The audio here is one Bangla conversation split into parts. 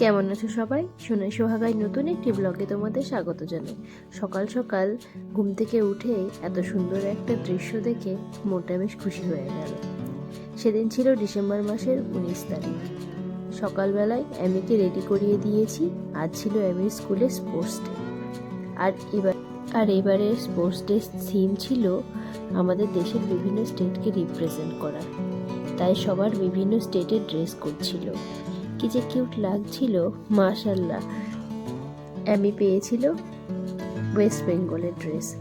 কেমন আছো সবাই? সোনাই সোহাগায় নতুন একটি ব্লগে তোমাদের স্বাগত জানাই। সকাল সকাল ঘুম থেকে উঠে এত সুন্দর একটা দৃশ্য দেখে মনটা বেশ খুশি হয়ে গেল। সেদিন ছিল ডিসেম্বর মাসের উনিশ তারিখ। সকালবেলায় অ্যামিকে রেডি করিয়ে দিয়েছি, আজ ছিল অ্যামির স্কুলে স্পোর্টস ডে আর এবার, আর এবারের স্পোর্টস ডে থিম ছিল আমাদের দেশের বিভিন্ন স্টেটকে রিপ্রেজেন্ট করা। তাই সবার বিভিন্ন স্টেটের ড্রেস করছিল কি যে কিউট লাগছিল মাশাল্লাহ অ্যামি পেয়েছিল ওয়েস্ট বেঙ্গলের ড্রেস।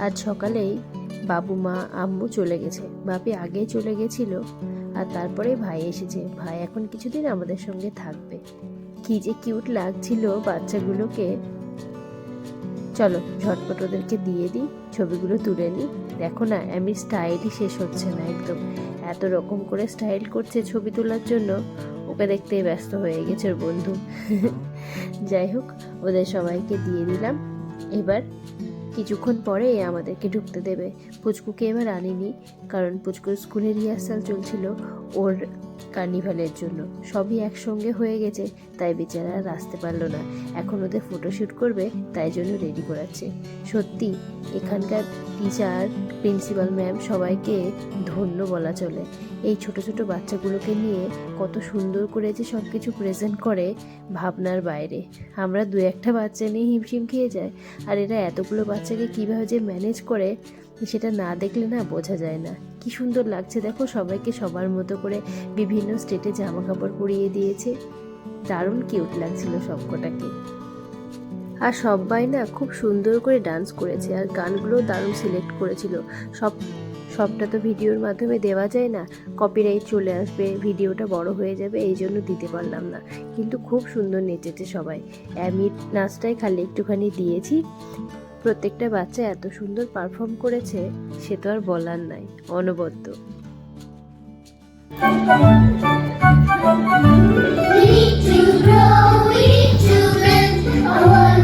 আজ সকালেই বাবু, মা, আম্মু চলে গেছে। বাপি আগে চলে গেছিল আর তারপরে ভাই এসেছে। ভাই এখন কিছুদিন আমাদের সঙ্গে থাকবে। কি যে কিউট লাগছিল বাচ্চাগুলোকে চলো ঝটপট ওদেরকে দিয়ে দিই, ছবিগুলো তুলে নিই। দেখো না, আমি স্টাইলই শেষ হচ্ছে না একদম। এত রকম করে স্টাইল করছে ছবি তোলার জন্য, ওকে দেখতেই ব্যস্ত হয়ে গেছে ওর বন্ধু। যাই হোক, ওদের সবাইকে দিয়ে দিলাম। এবার কিছুক্ষণ পরে আমাদেরকে ঢুকতে দেবে। পুচকুকে এবার আনিনি, কারণ পুচকুর স্কুলে রিহার্সাল চলছিল। ওর কার্নিভালের জন্য। সবই একসঙ্গে হয়ে গেছে, তাই বেচারা আর আসতে পারল না। এখন ওদের ফটোশ্যুট করবে, তাই জন্য রেডি করাচ্ছে। সত্যি, এখানকার টিচার, প্রিন্সিপাল ম্যাম সবাইকে ধন্য বলা চলে। এই ছোট ছোট বাচ্চাগুলোকে নিয়ে কত সুন্দর করে যে সব কিছু প্রেজেন্ট করে ভাবনার বাইরে। আমরা দু একটা বাচ্চা নিয়ে হিমশিম খেয়ে যায় আর এরা এতগুলো বাচ্চাকে কীভাবে যে ম্যানেজ করে সেটা না দেখলে না বোঝা যায় না। কি সুন্দর লাগছে দেখো সবাইকে সবার মতো করে বিভিন্ন স্টেটে জামা কাপড় পরিয়ে দিয়েছে। দারুণ কিউট লাগছিল সবকটাকে। আর সবাই না খুব সুন্দর করে ডান্স করেছে আর গানগুলো দারুণ সিলেক্ট করেছিল। সব, সবটা তো ভিডিওর মাধ্যমে দেওয়া যায় না। কপিরাইট চলে আসবে, ভিডিওটা বড় হয়ে যাবে, এই জন্য দিতে পারলাম না। কিন্তু খুব সুন্দর নেচেছে সবাই। অ্যামির নাচটাই খালি একটুখানি দিয়েছি। প্রত্যেকটা বাচ্চা এত সুন্দর পারফর্ম করেছে সে তো আর বলার নাই অনবদ্য। We need to grow, we need to a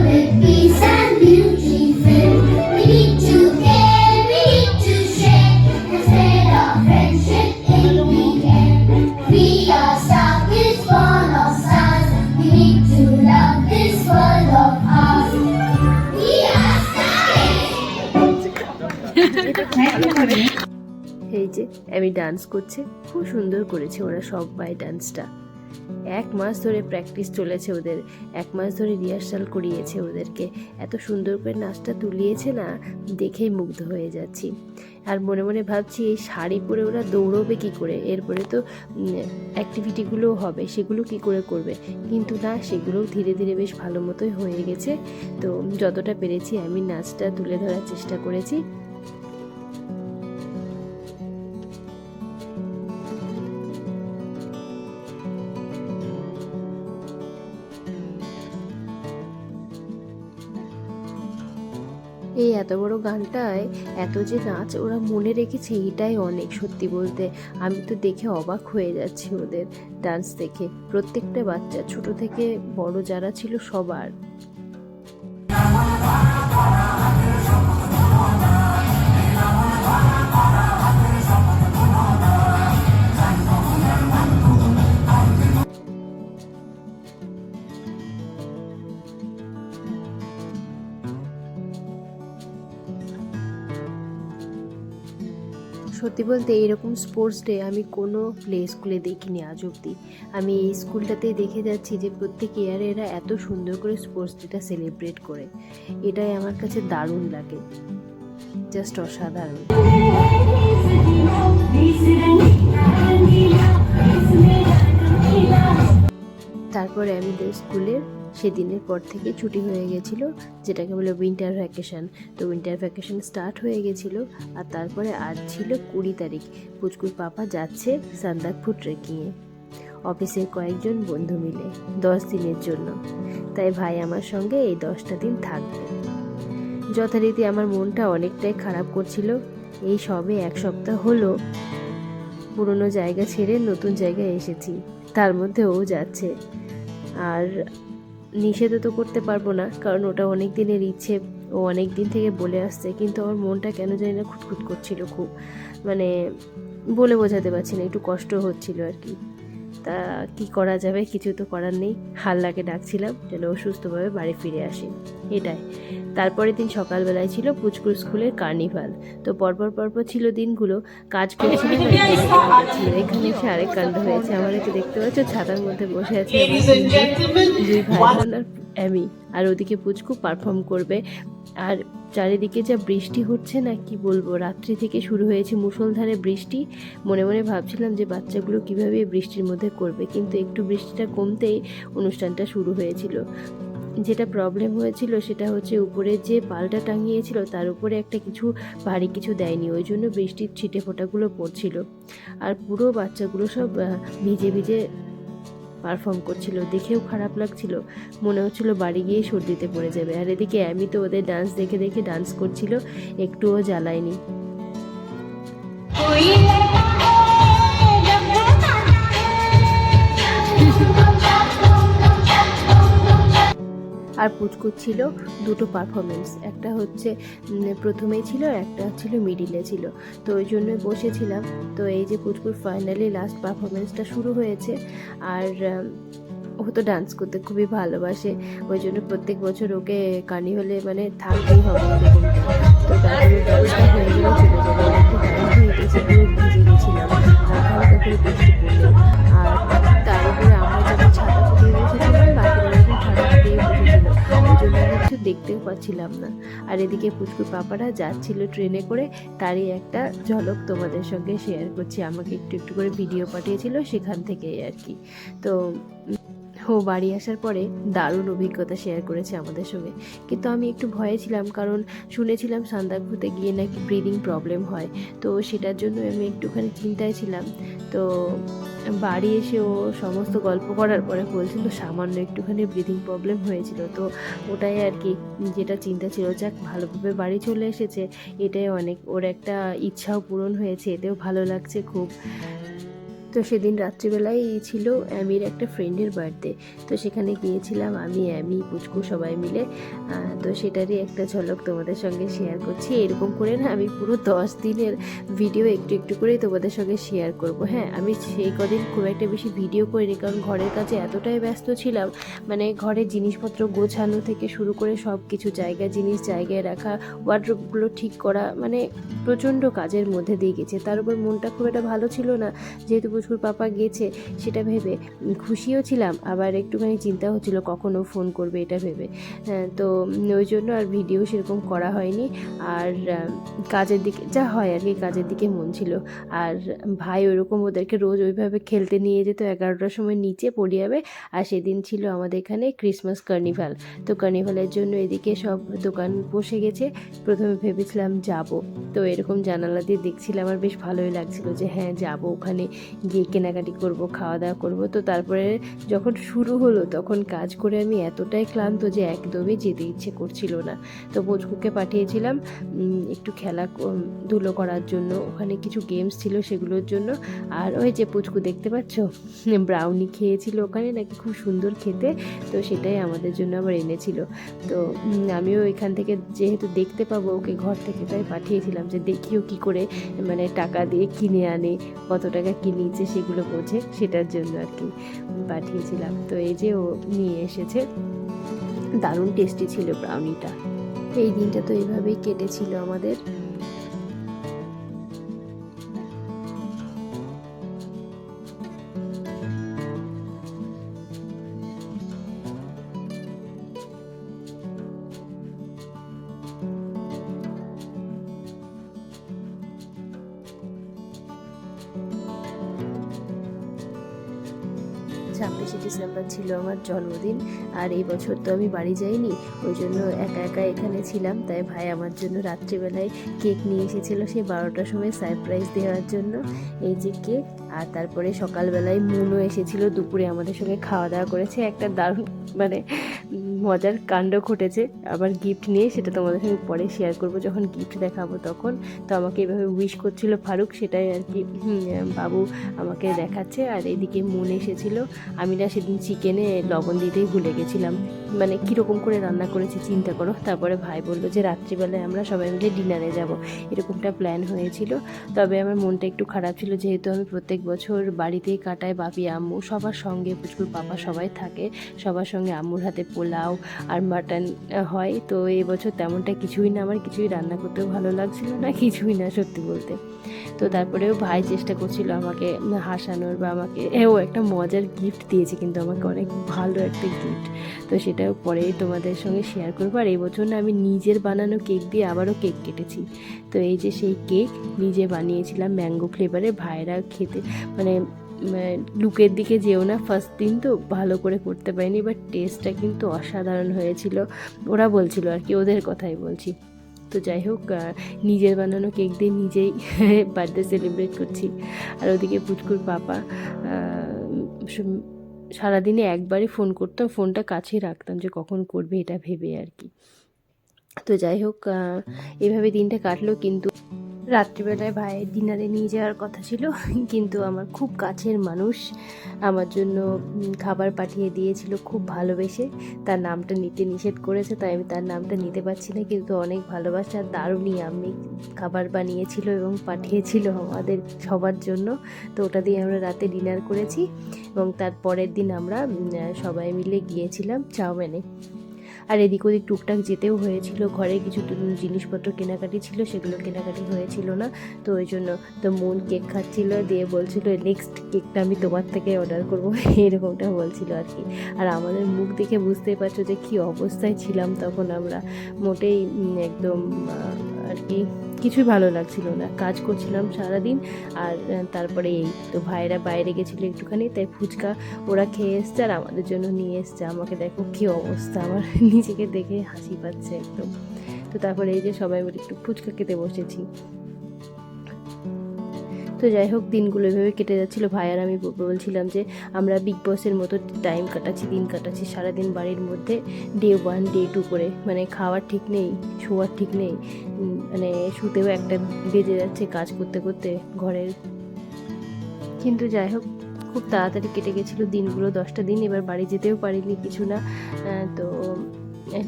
আমি ডান্স করছে। খুব সুন্দর করেছে ওরা সবাই ডান্সটা এক মাস ধরে প্র্যাকটিস চলেছে ওদের। এক মাস ধরে রিহার্সাল করিয়েছে ওদেরকে। এত সুন্দর করে নাচটা তুলিয়েছে না, দেখেই মুগ্ধ হয়ে যাচ্ছি। আর মনে মনে ভাবছি, এই শাড়ি পরে ওরা দৌড়বে কি করে? এরপরে তো অ্যাক্টিভিটিগুলোও হবে, সেগুলো কি করে করবে? কিন্তু না, সেগুলোও ধীরে ধীরে বেশ ভালো মতোই হয়ে গেছে। তো যতটা পেরেছি আমি নাচটা তুলে ধরার চেষ্টা করেছি। এই এত বড় গানটায় এত যে নাচ ওরা মনে রেখেছে এটাই অনেক সত্যি বলতে। আমি তো দেখে অবাক হয়ে যাচ্ছি ওদের ডান্স দেখে। প্রত্যেকটা বাচ্চা, ছোট থেকে বড় যারা ছিল সবার। সত্যি বলতে এরকম স্পোর্টস ডে আমি কোনো প্লে স্কুলে দেখিনি আজ অব্দি আমি এই স্কুলটাতেই দেখে যাচ্ছি যে প্রত্যেক ইয়ারে এরা এত সুন্দর করে স্পোর্টস ডেটা সেলিব্রেট করে। এটাই আমার কাছে দারুণ লাগে। জাস্ট অসাধারণ। তারপরে আমি স্কুলের সেদিনের পর থেকে ছুটি হয়ে গেছিল, যেটাকে বলে উইন্টার ভ্যাকেশন তো উইন্টার ভ্যাকেশন স্টার্ট হয়ে গেছিল আর তারপরে আজ ছিল কুড়ি তারিখ। পুচকুর পাপা যাচ্ছে সান্দাকপুর ট্রেকিংয়ে অফিসের কয়েকজন বন্ধু মিলে, দশ দিনের জন্য। তাই ভাই আমার সঙ্গে এই দশটা দিন থাকবে। যথারীতি আমার মনটা অনেকটাই খারাপ করছিল। এই সবে এক সপ্তাহ হলো, পুরনো জায়গা ছেড়ে নতুন জায়গায় এসেছি। তার মধ্যে ও যাচ্ছে। আর নিষেধও তো করতে পারব না, কারণ ওটা অনেক দিনের ইচ্ছে, ও অনেক দিন থেকে বলে আসছে, কিন্তু আমার মনটা কেন জানি না খুঁতখুত করছিল খুব। মানে বলে বোঝাতে পারছি না, একটু কষ্ট হচ্ছিল আর কি। তা কি করা যাবে? কিছু তো করার নেই। হাল্লাকে ডাকছিলাম যেন ও সুস্থভাবে বাড়ি ফিরে আসে। এটাই। তারপরের দিন সকালবেলায় ছিল পুচকুর স্কুলের কার্নিভাল। তো পরপর পরপর ছিল দিনগুলো। কাজ করছিলাম এখানে এসে আরেক কাণ্ড হয়েছে। আমাদেরকে দেখতে পাচ্ছ ছাতার মধ্যে বসে আছে আমার Ladies and gentlemen, দুই ভাই বোন আর অ্যামি আর ওদিকে পুচকু পারফর্ম করবে। আর চারিদিকে যা বৃষ্টি হচ্ছে না কি বলব? রাত্রি থেকে শুরু হয়েছে মুষলধারে বৃষ্টি। মনে মনে ভাবছিলাম যে বাচ্চাগুলো কীভাবে বৃষ্টির মধ্যে করবে? কিন্তু একটু বৃষ্টিটা কমতেই অনুষ্ঠানটা শুরু হয়েছিল। যেটা প্রবলেম হয়েছিল সেটা হচ্ছে উপরে যে পালটা টাঙিয়েছিল তার উপরে একটা কিছু ভারী কিছু দেয়নি। ওই জন্য বৃষ্টির ছিটে ফোঁটাগুলো পড়ছিল। আর পুরো বাচ্চাগুলো সব ভিজে ভিজে পারফর্ম করছিল, দেখেও খারাপ লাগছিল। মনে হচ্ছিল বাড়ি গিয়ে সর্দিতে পড়ে যাবে। আর এদিকে আমি তো ওদের ডান্স দেখে দেখে ডান্স করছিল, একটুও জ্বালায়নি। আর পুচকুচ ছিল দুটো পারফরমেন্স একটা হচ্ছে প্রথমেই ছিল আর একটা ছিল মিডিলে ছিল। তো ওই জন্য বসেছিলাম। তো এই যে পুচকুর ফাইনালি লাস্ট পারফরমেন্সটা শুরু হয়েছে। আর ও তো ডান্স করতে খুবই ভালোবাসে। ওই জন্য প্রত্যেক বছর ওকে কার্নিভালে মানে থাকতেই হবে। তো তারপরে হয়ে দেখতেও পাচ্ছিলাম না। আর এদিকে পুচকু পাপারা যাচ্ছিল ট্রেনে করে, তারই একটা ঝলক তোমাদের সঙ্গে শেয়ার করছি। আমাকে একটু একটু করে ভিডিও পাঠিয়েছিল সেখান থেকেই আর কি। তো ও বাড়ি আসার পরে দারুণ অভিজ্ঞতা শেয়ার করেছে আমাদের সঙ্গে। কিন্তু আমি একটু ভয়ে ছিলাম কারণ শুনেছিলাম সান্দাকফুতে গিয়ে নাকি ব্রিদিং প্রবলেম হয়। তো সেটার জন্য আমি একটুখানি চিন্তায় ছিলাম। তো বাড়ি এসে ও সমস্ত গল্প করার পরে বলছিল সামান্য একটুখানি ব্রিদিং প্রবলেম হয়েছিল। তো ওটাই আর কি যেটা চিন্তা ছিল, যাক ভালোভাবে বাড়ি চলে এসেছে। এটাই অনেক, ওর একটা ইচ্ছাও পূরণ হয়েছে, এতেও ভালো লাগছে খুব। তো সেদিন রাত্রিবেলায় ছিল অ্যামির একটা ফ্রেন্ডের বার্থডে তো সেখানে গিয়েছিলাম আমি, অ্যামি, পুচকু সবাই মিলে। তো সেটারই একটা ঝলক তোমাদের সঙ্গে শেয়ার করছি। এরকম করে না আমি পুরো দশ দিনের ভিডিও একটু একটু করেই তোমাদের সঙ্গে শেয়ার করব। হ্যাঁ আমি সেই কদিন খুব একটা বেশি ভিডিও করিনি, কারণ ঘরের কাছে এতটাই ব্যস্ত ছিলাম। মানে ঘরের জিনিসপত্র গোছানো থেকে শুরু করে সব কিছু জায়গা, জিনিস জায়গায় রাখা ওয়ার্ড্রোপগুলো ঠিক করা মানে প্রচণ্ড কাজের মধ্যে দিয়ে গেছে। তার উপর মনটা খুব একটা ভালো ছিল না। যেহেতু পুচকুর পাপা গেছে সেটা ভেবে খুশিও ছিলাম আবার একটুখানি চিন্তা হচ্ছিল কখনো ফোন করবে এটা ভেবে। হ্যাঁ, তো ওই জন্য আর ভিডিও সেরকম করা হয়নি। আর কাজের দিকে যা হয় আর কি কাজের দিকে মন ছিল। আর ভাই ওরকম ওদেরকে রোজ ওইভাবে খেলতে নিয়ে যেত এগারোটার সময় নিচে পড়ে যাবে। আর সেদিন ছিল আমাদের এখানে ক্রিসমাস কার্নিভাল তো কার্নিভালের জন্য এদিকে সব দোকান বসে গেছে। প্রথমে ভেবেছিলাম যাব। তো এরকম জানালা দিয়ে দেখছিলাম আর বেশ ভালোই লাগছিল যে হ্যাঁ যাব ওখানে। গিয়ে কেনাকাটি করব খাওয়া দাওয়া করব। তো তারপরে যখন শুরু হলো, তখন কাজ করে আমি এতটাই ক্লান্ত যে একদমই যেতে ইচ্ছে করছিল না। তো পুচকুকে পাঠিয়েছিলাম একটু খেলা ধুলো করার জন্য। ওখানে কিছু গেমস ছিল সেগুলোর জন্য। আর ওই যে পুচকু দেখতে পাচ্ছ? ব্রাউনি খেয়েছিল ওখানে, নাকি খুব সুন্দর খেতে। তো সেটাই আমাদের জন্য আবার এনেছিল। তো আমিও এখান থেকে যেহেতু দেখতে পাবো, ওকে ঘর থেকে তাই পাঠিয়েছিলাম যে দেখিও কি করে মানে টাকা দিয়ে কিনে আনে, কত টাকা কি নিচ্ছে সেগুলো বোঝে সেটার জন্য আর কি পাঠিয়েছিলাম। তো এই যে ও নিয়ে এসেছে, দারুণ টেস্টি ছিল ব্রাউনিটা এই দিনটা তো এইভাবেই কেটেছিল আমাদের। ছাব্বিশে ডিসেম্বর ছিল আমার জন্মদিন, আর এই বছর তো আমি বাড়ি যাইনি, ওই জন্য একা একা এখানে ছিলাম। তাই ভাই আমার জন্য রাত্রিবেলায় কেক নিয়ে এসেছিল সে বারোটার সময় সারপ্রাইজ দেওয়ার জন্য, এই যে কেক। আর তারপরে সকালবেলায় মুনও এসেছিল, দুপুরে আমাদের সঙ্গে খাওয়া দাওয়া করেছে, একটা দারুণ মানে মজার কাণ্ড ঘটেছে, আবার গিফট নিয়ে সেটা তোমাদের সঙ্গে পরে শেয়ার করব। যখন গিফট দেখাবো তখন, তো আমাকে এভাবে উইশ করছিল ফারুক, সেটাই আর কি বাবু আমাকে দেখাচ্ছে। আর এদিকে মন এসেছিল, আমি না সেদিন চিকেনে লবণ দিতেই ভুলে গেছিলাম। মানে কীরকম করে রান্না করেছি চিন্তা করো। তারপরে ভাই বলল যে রাত্রিবেলায় আমরা সবাই মিলে ডিনারে যাব। এরকমটা প্ল্যান হয়েছিল। তবে আমার মনটা একটু খারাপ ছিল, যেহেতু আমি প্রত্যেক বছর বাড়িতেই কাটাই বাপি, আম্মু, সবার সঙ্গে পুচকুর পাপা সবাই থাকে। সবার সঙ্গে আম্মুর হাতে পোলাও আর মাটন হয়। তো এই বছর তেমনটা কিছুই না, আমার কিছুই রান্না করতেও ভালো লাগছিল না, কিছুই না সত্যি বলতে। তো তারপরেও ভাই চেষ্টা করছিল আমাকে হাসানোর বা আমাকে ও একটা মজার গিফট দিয়েছে কিন্তু আমাকে অনেক ভালো একটা গিফট তো সেটাও পরে তোমাদের সঙ্গে শেয়ার করব। আর এই বছর না আমি নিজের বানানো কেক দিয়ে আবারও কেক কেটেছি। তো এই যে সেই কেক নিজে বানিয়েছিলাম ম্যাঙ্গো ফ্লেভারে ভাইরা খেতে মানে লুকের দিকে যেও না ফার্স্ট দিন তো ভালো করে করতে পারিনি বাট টেস্টটা কিন্তু অসাধারণ হয়েছিল। ওরা বলছিল আর কি, ওদের কথাই বলছি। তো যাই হোক নিজের বানানো কেক দিয়ে নিজেই বার্থডে সেলিব্রেট করছি। আর ওদিকে পুচকুর পাপা সারাদিনে একবারই ফোন করতাম ফোনটা কাছেই রাখতাম যে কখন করবে এটা ভেবে আর কি। তো যাই হোক এভাবে দিনটা কাটলো, কিন্তু রাত্রিবেলায় ভাইয়ের ডিনারে নিয়ে যাওয়ার কথা ছিল, কিন্তু আমার খুব কাছের মানুষ, আমার জন্য খাবার পাঠিয়ে দিয়েছিল, খুব ভালোবেসে। তার নামটা নিতে নিষেধ করেছে, তাই আমি তার নামটা নিতে পারছি না, কিন্তু অনেক ভালোবাসা, দারুণই আমি খাবার বানিয়েছিল এবং পাঠিয়েছিল আমাদের সবার জন্য। তো ওটা দিয়ে আমরা রাতে ডিনার করেছি এবং তার পরের দিন আমরা সবাই মিলে গিয়েছিলাম চাউমিনে। আর এদিক ওদিক টুকটাক যেতেও হয়েছিল। ঘরে কিছু জিনিসপত্র কেনাকাটি ছিল, সেগুলো কেনাকাটি হয়েছিল না। তো ওই জন্য তো মন কেক খাচ্ছিল, দিয়ে বলছিল নেক্সট কেকটা আমি তোমার থেকে অর্ডার করব। এরকমটা বলছিল আর কি। আর আমাদের মুখ দেখে বুঝতেই পারছ যে কী অবস্থায় ছিলাম তখন আমরা। মোটেই একদম আর কি কিছুই ভালো লাগছিল না। কাজ করছিলাম সারাদিন আর তারপরে এই তো ভাইরা বাইরে গেছিল একটুখানি, তাই ফুচকা ওরা খেয়ে এসছে আর আমাদের জন্য নিয়ে এসছে। আমাকে দেখো কী অবস্থা, আমার নিজেকে দেখে হাসি পাচ্ছে একদম। তো তারপরে এই যে সবাই মিলে একটু ফুচকা খেতে বসেছি। তো যাই হোক, দিনগুলো এভাবে কেটে যাচ্ছিল। ভাই আর আমি বলছিলাম যে, আমরা বিগ বসের মতো টাইম কাটাচ্ছি, দিন কাটাচ্ছি সারাদিন বাড়ির মধ্যে ডে ওয়ান ডে টু করে। মানে খাওয়ার ঠিক নেই, শোয়ার ঠিক নেই মানে শুতেও একটা বেজে যাচ্ছে কাজ করতে করতে ঘরের। কিন্তু যাই হোক, খুব তাড়াতাড়ি কেটে গেছিল দিনগুলো। দশটা দিন এবার বাড়ি যেতেও পারিনি, কিছু না। তো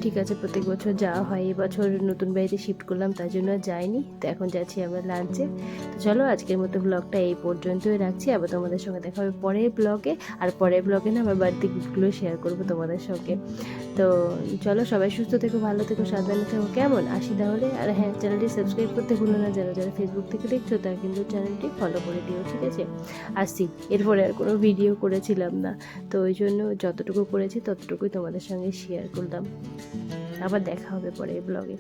ঠিক আছে, প্রত্যেক বছর যাওয়া হয়। এবছর নতুন বাড়িতে শিফট করলাম, তার জন্য যাইনি। তো এখন যাচ্ছি আমরা লাঞ্চে তো চলো, আজকের মতো ব্লগটা এই পর্যন্তই রাখছি। আবার তোমাদের সঙ্গে দেখা হবে পরের ব্লগে আর পরের ব্লগে না, আমার বাড়িতে গিফটগুলো শেয়ার করব তোমাদের সঙ্গে। তো চলো, সবাই সুস্থ থেকো, ভালো থেকো, সাবধানে থেকো, কেমন? আসি তাহলে। আর হ্যাঁ চ্যানেলটি সাবস্ক্রাইব করতে ভুলো না, যারা যারা ফেসবুক থেকে দেখছ, তারা কিন্তু চ্যানেলটি ফলো করে দিও, ঠিক আছে? আসছি এরপরে আর কোনো ভিডিও করেছিলাম না। তো ওই জন্য যতটুকু করেছি, ততটুকুই তোমাদের সঙ্গে শেয়ার করলাম। আবার দেখা হবে পরে এই ব্লগে